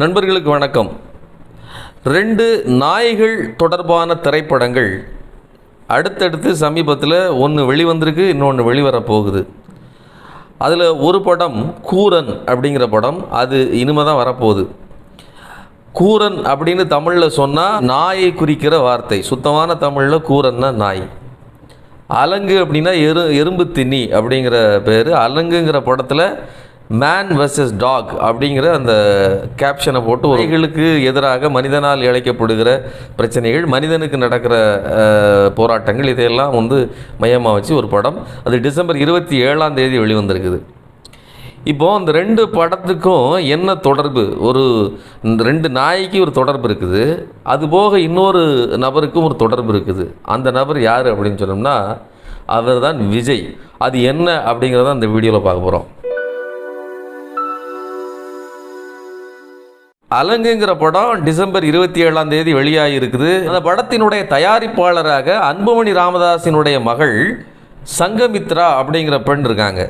நண்பர்களுக்கு வணக்கம். ரெண்டு நாய்கள் தொடர்பான திரைப்படங்கள் அடுத்தடுத்து சமீபத்தில் ஒன்று வெளிவந்திருக்கு இன்னொன்று வெளிவர போகுது அதில் ஒரு படம் கூரன் அப்படிங்கிற படம் அது இனிமே தான் வரப்போகுது. கூரன் அப்படின்னு தமிழில் சொன்னால் நாயை குறிக்கிற வார்த்தை. சுத்தமான தமிழில் கூரன்னா நாய். அலங்கு அப்படின்னா எரு எறும்பு தின்னி அப்படிங்கிற பேர். அலங்குங்கிற படத்தில் மேன் வர்சஸ் டாக் அப்படிங்கிற அந்த கேப்ஷனை போட்டு உரைகளுக்கு எதிராக மனிதனால் இழைக்கப்படுகிற பிரச்சனைகள் மனிதனுக்கு நடக்கிற போராட்டங்கள் இதையெல்லாம் வந்து மையமாக வச்சு ஒரு படம். அது டிசம்பர் இருபத்தி ஏழாம் தேதி வெளிவந்திருக்குது. இப்போது அந்த ரெண்டு படத்துக்கும் என்ன தொடர்பு? ஒரு இந்த ரெண்டு நாய்க்கு ஒரு தொடர்பு இருக்குது. அது போக இன்னொரு நபருக்கும் ஒரு தொடர்பு இருக்குது. அந்த நபர் யார் அப்படின்னு சொன்னோம்னா அவர் தான் விஜய். அது என்ன அப்படிங்கிறத அந்த வீடியோவில் பார்க்க போகிறோம் அலங்குங்கிற படம் டிசம்பர் இருபத்தி ஏழாம் தேதி வெளியாகி இருக்குது அந்த படத்தினுடைய தயாரிப்பாளராக அன்புமணி ராமதாசினுடைய மகள் சங்கமித்ரா அப்படிங்கிற பெண் இருக்காங்க.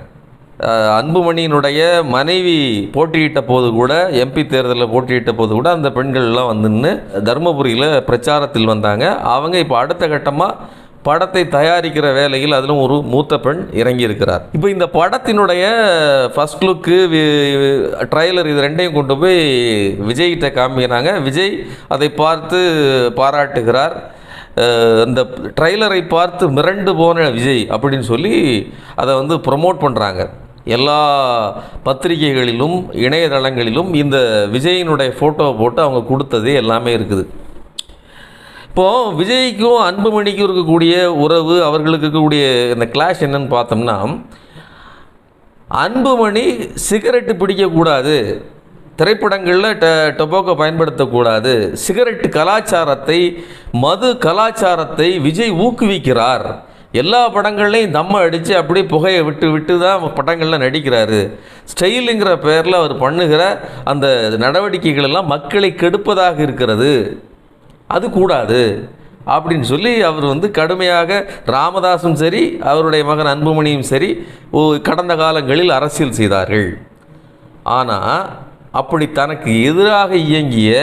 அன்புமணியினுடைய மனைவி போட்டியிட்ட போது கூட எம்பி தேர்தலில் போட்டியிட்ட போது கூட அந்த பெண்கள்லாம் வந்து நின்று தருமபுரியில் பிரச்சாரத்தில் வந்தாங்க. அவங்க இப்போ அடுத்த கட்டமாக படத்தை தயாரிக்கிற வேலையில் அதிலும் ஒரு மூத்த பெண் இறங்கியிருக்கிறார். இப்போ இந்த படத்தினுடைய ஃபர்ஸ்ட் லுக்கு ட்ரைலர் இது ரெண்டையும் கொண்டு போய் விஜய்கிட்ட காமிக்கிறாங்க. விஜய் அதை பார்த்து பாராட்டுகிறார். அந்த ட்ரைலரை பார்த்து மிரண்டு போன விஜய் அப்படின்னு சொல்லி அதை வந்து ப்ரொமோட் பண்ணுறாங்க எல்லா பத்திரிகைகளிலும் இணையதளங்களிலும் இந்த விஜயினுடைய ஃபோட்டோவை போட்டு அவங்க கொடுத்தது எல்லாமே இருக்குது. இப்போது விஜய்க்கும் அன்புமணிக்கும் இருக்கக்கூடிய உறவு அவர்களுக்கு இருக்கக்கூடிய இந்த கிளாஷ் என்னன்னு பார்த்தோம்னா அன்புமணி சிகரெட்டு பிடிக்கக்கூடாது திரைப்படங்களில் ட டொபாக்கோ பயன்படுத்தக்கூடாது சிகரெட் கலாச்சாரத்தை மது கலாச்சாரத்தை விஜய் ஊக்குவிக்கிறார். எல்லா படங்கள்லையும் தம்ம அடித்து அப்படியே புகையை விட்டு விட்டு தான் படங்களில் நடிக்கிறாரு. ஸ்டைலுங்கிற பேரில் அவர் பண்ணுகிற அந்த நடவடிக்கைகள் எல்லாம் மக்களை கெடுப்பதாக இருக்கிறது. அது கூடாது. அப்படின்னு சொல்லி அவர் வந்து கடுமையாக ராமதாஸும் சரி அவருடைய மகன் அன்புமணியும் சரி ஓ- கடந்த காலங்களில் அரசியல் செய்தார்கள். ஆனால் அப்படி தனக்கு எதிராக இயங்கிய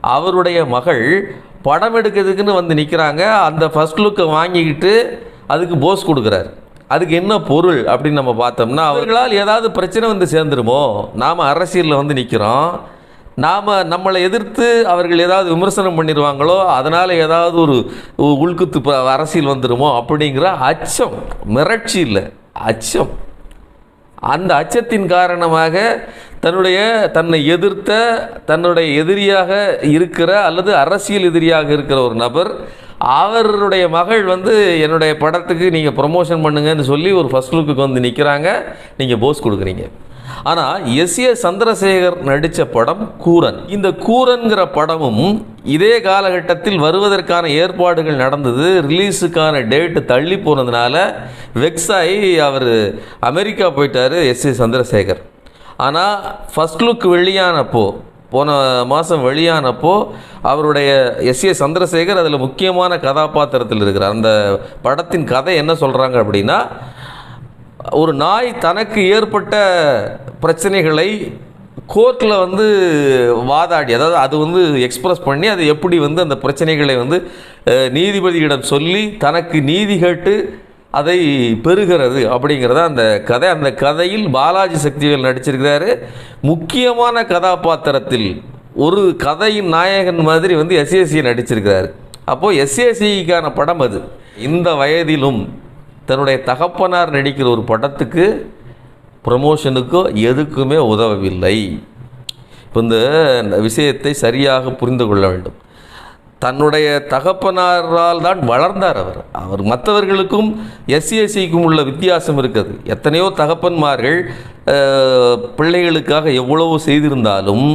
அவருடைய மகள் படம் எடுக்கிறதுக்குன்னு வந்து நிற்கிறாங்க அந்த ஃபர்ஸ்ட் லுக்கை வாங்கிக்கிட்டு அதுக்கு போஸ் கொடுக்குறாரு. அதுக்கு என்ன பொருள் அப்படின்னு நம்ம பார்த்தோம்னா அவர்களால் ஏதாவது பிரச்சனை வந்து சேர்ந்துருமோ? நாம் அரசியலில் வந்து நிற்கிறோம் நாம் நம்மளை எதிர்த்து அவர்கள் ஏதாவது விமர்சனம் பண்ணிடுவாங்களோ அதனால் ஏதாவது ஒரு உள்குத்து ப- அரசியல் வந்துடுமோ அப்படிங்கிற அச்சம். மிரட்சி இல்லை. அச்சம். அந்த அச்சத்தின் காரணமாக தன்னுடைய தன்னை எதிர்த்த தன்னுடைய எதிரியாக இருக்கிற அல்லது அரசியல் எதிரியாக இருக்கிற ஒரு நபர் அவருடைய மகள் வந்து என்னுடைய படத்துக்கு நீங்கள் ப்ரொமோஷன் பண்ணுங்கன்னு சொல்லி ஒரு ஃபர்ஸ்ட் லுக்குக்கு வந்து நிற்கிறாங்க நீங்கள் போஸ் கொடுக்குறீங்க. ஆனால் எஸ் ஏ சந்திரசேகர் நடித்த படம் கூரன். இந்த கூரன்கிற படமும் இதே காலகட்டத்தில் வருவதற்கான ஏற்பாடுகள் நடந்தது. ரிலீஸுக்கான டேட்டு தள்ளி போனதுனால வெக்ஸ் ஆகி அவர் அமெரிக்கா போயிட்டார் எஸ் ஏ சந்திரசேகர். ஆனால் ஃபஸ்ட் லுக் வெளியானப்போ போன மாதம் வெளியானப்போ அவருடைய எஸ் ஏ சந்திரசேகர் அதில் முக்கியமான கதாபாத்திரத்தில் இருக்கிறார். அந்த படத்தின் கதை என்ன சொல்கிறாங்க அப்படின்னா ஒரு நாய் தனக்கு ஏற்பட்ட பிரச்சனைகளை கோர்ட்டில் வந்து வாதாடி அதாவது அது வந்து எக்ஸ்பிரஸ் பண்ணி அது எப்படி வந்து அந்த பிரச்சனைகளை வந்து நீதிபதியிடம் சொல்லி தனக்கு நீதி கேட்டு அதை பெறுகிறது அப்படிங்கிறத அந்த கதை. அந்த கதையில் பாலாஜி சக்திவேல் நடிச்சிருக்கிறாரு. முக்கியமான கதாபாத்திரத்தில் ஒரு கதையின் நாயகன் மாதிரி வந்து எஸ்ஏசியை நடிச்சிருக்கிறாரு. அப்போது எஸ்ஏசிக்கான படம் அது. இந்த வயதிலும் தன்னுடைய தகப்பனார் நடிக்கிற ஒரு படத்துக்கு ப்ரமோஷனுக்கோ எதுக்குமே உதவவில்லை. இப்போ இந்த விஷயத்தை சரியாக புரிந்து கொள்ள வேண்டும். தன்னுடைய தகப்பனாரால் தான் வளர்ந்தார் அவர். அவர் மற்றவர்களுக்கும் எஸ்சிஎஸ்சிக்கும் உள்ள வித்தியாசம் இருக்குது. எத்தனையோ தகப்பன்மார்கள் பிள்ளைகளுக்காக எவ்வளவோ செய்திருந்தாலும்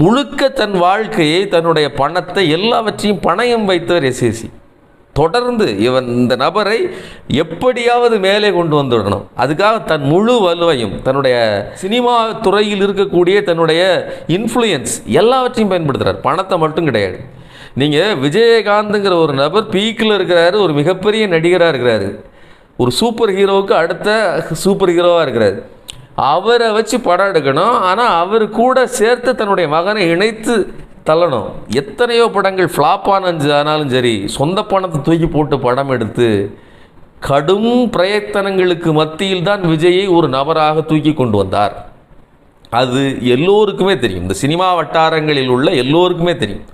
முழுக்க தன் வாழ்க்கையை தன்னுடைய பணத்தை எல்லாவற்றையும் பணயம் வைத்தவர் எஸ்சிஎஸ்சி தொடர்ந்து இவன் இந்த நபரை எப்படியாவது மேலே கொண்டு வந்துவிடணும் அதுக்காக தன் முழு வலுவையும் தன்னுடைய சினிமா துறையில் இருக்கக்கூடிய தன்னுடைய இன்ஃப்ளூயன்ஸ் எல்லாவற்றையும் பயன்படுத்துகிறார் பணத்தை மட்டும் கிடையாது. நீங்கள் விஜயகாந்துங்கிற ஒரு நபர் பீக்கில் இருக்கிறாரு ஒரு மிகப்பெரிய நடிகராக இருக்கிறாரு. ஒரு சூப்பர் ஹீரோவுக்கு அடுத்த சூப்பர் ஹீரோவாக இருக்கிறாரு. அவரை வச்சு படம் எடுக்கணும். ஆனால் அவர் கூட சேர்த்து தன்னுடைய மகனை இணைத்து தள்ளணும். எத்தனையோ படங்கள் ஃப்ளாப் ஆனாலும் சரி சொந்த பணத்தை தூக்கி போட்டு படம் எடுத்து கடும் பிரயத்தனங்களுக்கு மத்தியில் தான் விஜயை ஒரு நபராக தூக்கி கொண்டு வந்தார். அது எல்லோருக்குமே தெரியும். இந்த சினிமா வட்டாரங்களில் உள்ள எல்லோருக்குமே தெரியும்.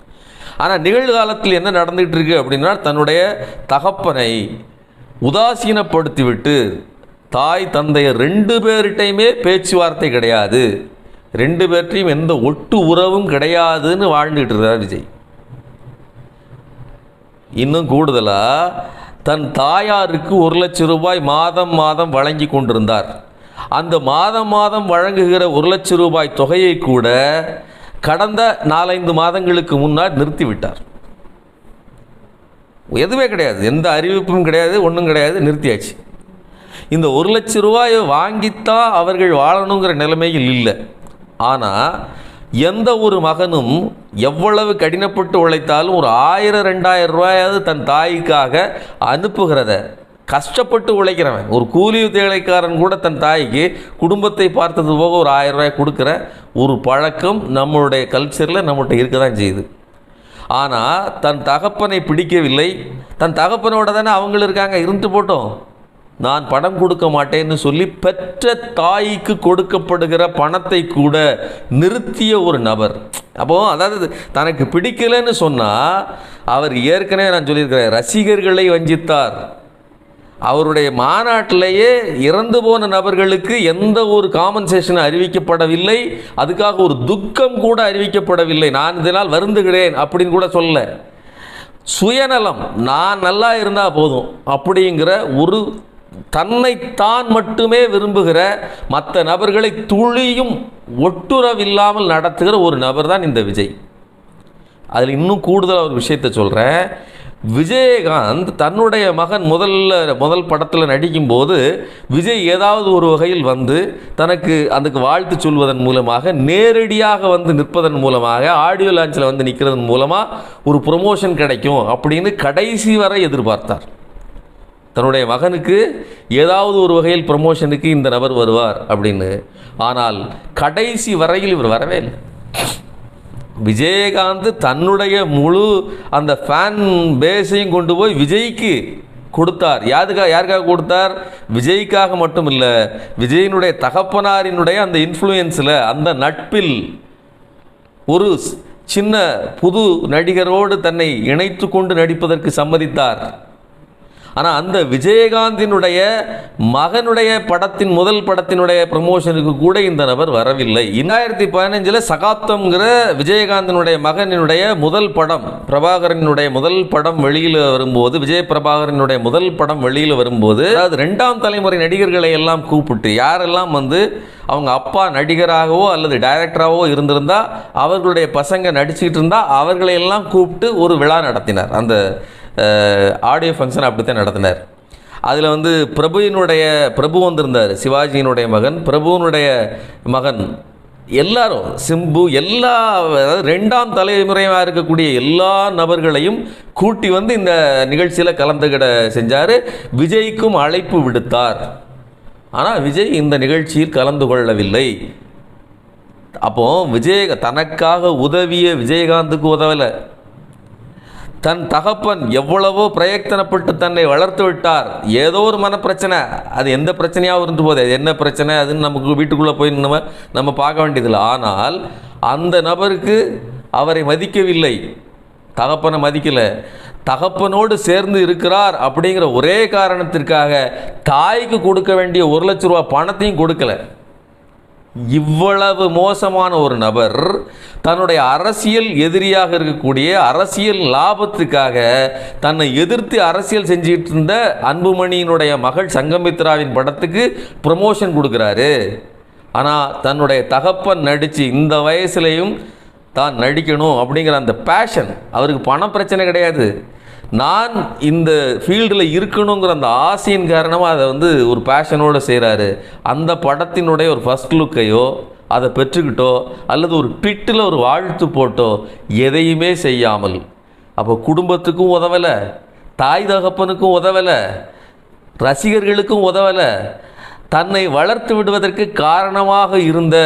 ஆனால் நிகழ்காலத்தில் என்ன நடந்துகிட்டு இருக்கு அப்படின்னா தன்னுடைய தகப்பனை உதாசீனப்படுத்திவிட்டு தாய் தந்தையர் ரெண்டு பேர்கிட்டையுமே பேச்சுவார்த்தை கிடையாது. ரெண்டு பேர்ட்டையும் எந்த ஒட்டு உறவும் கிடையாதுன்னு வாழ்ந்துகிட்டு இருக்கிறார் விஜய். இன்னும் கூடுதலாக தன் தாயாருக்கு ஒரு லட்சம் ரூபாய் மாதம் மாதம் வழங்கி கொண்டிருந்தார். அந்த மாதம் மாதம் வழங்குகிற ஒரு லட்சம் ரூபாய் தொகையை கூட கடந்த நாலைந்து மாதங்களுக்கு முன்னால் நிறுத்திவிட்டார். எதுவுமே கிடையாது. எந்த அறிவிப்பும் கிடையாது ஒன்றும் கிடையாது நிறுத்தியாச்சு. இந்த ஒரு லட்சம் ரூபாயை வாங்கித்தான் அவர்கள் வாழணுங்கிற நிலைமையில் இல்லை. ஆனால் எந்த ஒரு மகனும் எவ்வளவு கடினப்பட்டு உழைத்தாலும் ஒரு ஆயிரம் ரெண்டாயிரம் ரூபாயாவது தன் தாய்க்காக அனுப்புகிறத கஷ்டப்பட்டு உழைக்கிறவன் ஒரு கூலி வேலைக்காரன் கூட தன் தாய்க்கு குடும்பத்தை பார்த்தது போக ஒரு ஆயிரம் ரூபாய் கொடுக்குற ஒரு பழக்கம் நம்மளுடைய கல்ச்சரில் நம்மகிட்ட இருக்க தான் செய்யுது. ஆனால் தன் தகப்பனை பிடிக்கவில்லை தன் தகப்பனோட தானே அவங்களும் இருக்காங்க இருந்துட்டு போட்டோம். நான் பணம் கொடுக்க மாட்டேன்னு சொல்லி பெற்ற தாய்க்கு கொடுக்கப்படுகிற பணத்தை கூட நிறுத்திய ஒரு நபர். அப்போ அதாவது தனக்கு பிடிக்கலைன்னு சொன்னால் அவர் ஏற்கனவே நான் சொல்லியிருக்கிறேன் ரசிகர்களை வஞ்சித்தார். அவருடைய மாநாட்டிலேயே இறந்து போன நபர்களுக்கு எந்த ஒரு காம்பன்சேஷன் அறிவிக்கப்படவில்லை. அதுக்காக ஒரு துக்கம் கூட அறிவிக்கப்படவில்லை. நான் இதனால் வருந்துகிறேன் அப்படின்னு கூட சொல்லலை. சுயநலம் நான் நல்லா இருந்தால் போதும் அப்படிங்கிற ஒரு தன்னைத்தான் மட்டுமே விரும்புகிற மற்ற நபர்களை துளியும் ஒட்டுறவில்லாமல் நடத்துகிற ஒரு நபர் தான் இந்த விஜய். அதில் இன்னும் கூடுதலாக ஒரு விஷயத்தை சொல்கிறேன் விஜயகாந்த் தன்னுடைய மகன் முதல்ல முதல் படத்தில் நடிக்கும்போது விஜய் ஏதாவது ஒரு வகையில் வந்து தனக்கு அதுக்கு வாழ்த்து சொல்வதன் மூலமாக நேரடியாக வந்து நிற்பதன் மூலமாக ஆடியோ லான்ச்சில் வந்து நிற்கிறதன் மூலமாக ஒரு ப்ரொமோஷன் கிடைக்கும் அப்படின்னு கடைசி வரை எதிர்பார்த்தார். தன்னுடைய மகனுக்கு ஏதாவது ஒரு வகையில் ப்ரமோஷனுக்கு இந்த நபர் வருவார் அப்படின்னு. ஆனால் கடைசி வரையில் இவர் வரவே இல்லை. விஜயகாந்த் தன்னுடைய முழு அந்த ஃபேன் பேஸையும் கொண்டு போய் விஜய்க்கு கொடுத்தார். யாருக்காக யாருக்காக கொடுத்தார்? விஜய்க்காக மட்டும் இல்லை விஜயினுடைய தகப்பனாரினுடைய அந்த இன்ஃப்ளூயன்ஸில் அந்த நட்பில் ஒரு சின்ன புது நடிகரோடு தன்னை இணைத்து கொண்டு நடிப்பதற்கு சம்மதித்தார். ஆனால் அந்த விஜயகாந்தினுடைய மகனுடைய படத்தின் முதல் படத்தினுடைய ப்ரமோஷனுக்கு கூட இந்த நபர் வரவில்லை. இரண்டாயிரத்தி பதினஞ்சில் சகாப்தம்ங்கிற விஜயகாந்தினுடைய மகனினுடைய முதல் படம் பிரபாகரனுடைய முதல் படம் வெளியில் வரும்போது விஜய பிரபாகரனுடைய முதல் படம் வெளியில் வரும்போது அதாவது ரெண்டாம் தலைமுறை நடிகர்களை எல்லாம் கூப்பிட்டு யாரெல்லாம் வந்து அவங்க அப்பா நடிகராகவோ அல்லது டைரக்டராகவோ இருந்திருந்தா அவர்களுடைய பசங்க நடிச்சுக்கிட்டு இருந்தால் அவர்களையெல்லாம் கூப்பிட்டு ஒரு விழா நடத்தினார். அந்த ஆடியோ ஃபங்க்ஷன் அப்படித்தான் நடத்தினார். அதில் வந்து பிரபுவினுடைய பிரபு வந்திருந்தார் சிவாஜியினுடைய மகன் பிரபுவினுடைய மகன் எல்லாரும் சிம்பு எல்லா அதாவது ரெண்டாம் தலைமுறையாக இருக்கக்கூடிய எல்லா நபர்களையும் கூட்டி வந்து இந்த நிகழ்ச்சியில் கலந்துக்கிட செஞ்சார். விஜய்க்கும் அழைப்பு விடுத்தார். ஆனால் விஜய் இந்த நிகழ்ச்சியில் கலந்து கொள்ளவில்லை. அப்போ விஜய் தனக்காக உதவிய விஜயகாந்துக்கு உதவலை. தன் தகப்பன் எவ்வளவோ பிரயத்தனப்பட்டு தன்னை வளர்த்து விட்டார். ஏதோ ஒரு மனப்பிரச்சனை. அது எந்த பிரச்சனையாகவும் இருந்து போதே அது என்ன பிரச்சனை? அதுன்னு நமக்கு வீட்டுக்குள்ளே போய் நம்ம நம்ம பார்க்க வேண்டியதில்லை. ஆனால் அந்த நபருக்கு அவரை மதிக்கவில்லை. தகப்பனை மதிக்கலை. தகப்பனோடு சேர்ந்து இருக்கிறார் அப்படிங்கிற ஒரே காரணத்திற்காக தாய்க்கு கொடுக்க வேண்டிய ஒரு லட்ச ரூபா பணத்தையும் கொடுக்கல. இவ்வளவு மோசமான ஒரு நபர் தன்னுடைய அரசியல் எதிரியாக இருக்கக்கூடிய அரசியல் லாபத்துக்காக தன்னை எதிர்த்து அரசியல் செஞ்சுக்கிட்டு இருந்த அன்புமணியினுடைய மகள் சங்கமித்ராவின் படத்துக்கு ப்ரமோஷன் கொடுக்குறாரு. ஆனால் தன்னுடைய தகப்பன் நடித்து இந்த வயசுலையும் தான் நடிக்கணும் அப்படிங்கிற அந்த பேஷன் அவருக்கு பண பிரச்சனை கிடையாது. நான் இந்த ஃபீல்டில் இருக்கணுங்கிற அந்த ஆசையின் காரணமாக அதை வந்து ஒரு பேஷனோடு செய்கிறாரு அந்த படத்தினுடைய ஒரு ஃபஸ்ட் லுக்கையோ அதை பெற்றுக்கிட்டோ அல்லது ஒரு ட்விட்டில் ஒரு வாழ்த்து போட்டோ எதையுமே செய்யாமல். அப்போ குடும்பத்துக்கும் உதவலை தாய் தகப்பனுக்கும் உதவலை ரசிகர்களுக்கும் உதவலை தன்னை வளர்த்து விடுவதற்கு காரணமாக இருந்த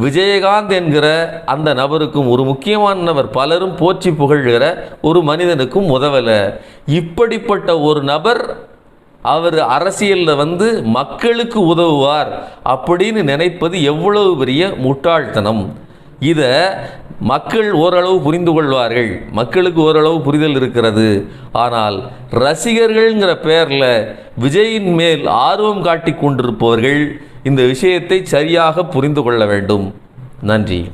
விஜயகாந்த் என்கிற அந்த நபருக்கும் ஒரு முக்கியமான நபர் பலரும் போற்றி புகழ்கிற ஒரு மனிதனுக்கும் உதவலை. இப்படிப்பட்ட ஒரு நபர் அவர் அரசியலில் வந்து மக்களுக்கு உதவுவார் அப்படின்னு நினைப்பது எவ்வளவு பெரிய முட்டாள்தனம். இதை மக்கள் ஓரளவு புரிந்து கொள்வார்கள். மக்களுக்கு ஓரளவு புரிதல் இருக்கிறது. ஆனால் ரசிகர்கள்ங்கிற பெயரில் விஜயின் மேல் ஆர்வம் காட்டி கொண்டிருப்பவர்கள் இந்த விஷயத்தை சரியாக புரிந்து கொள்ள வேண்டும். நன்றி.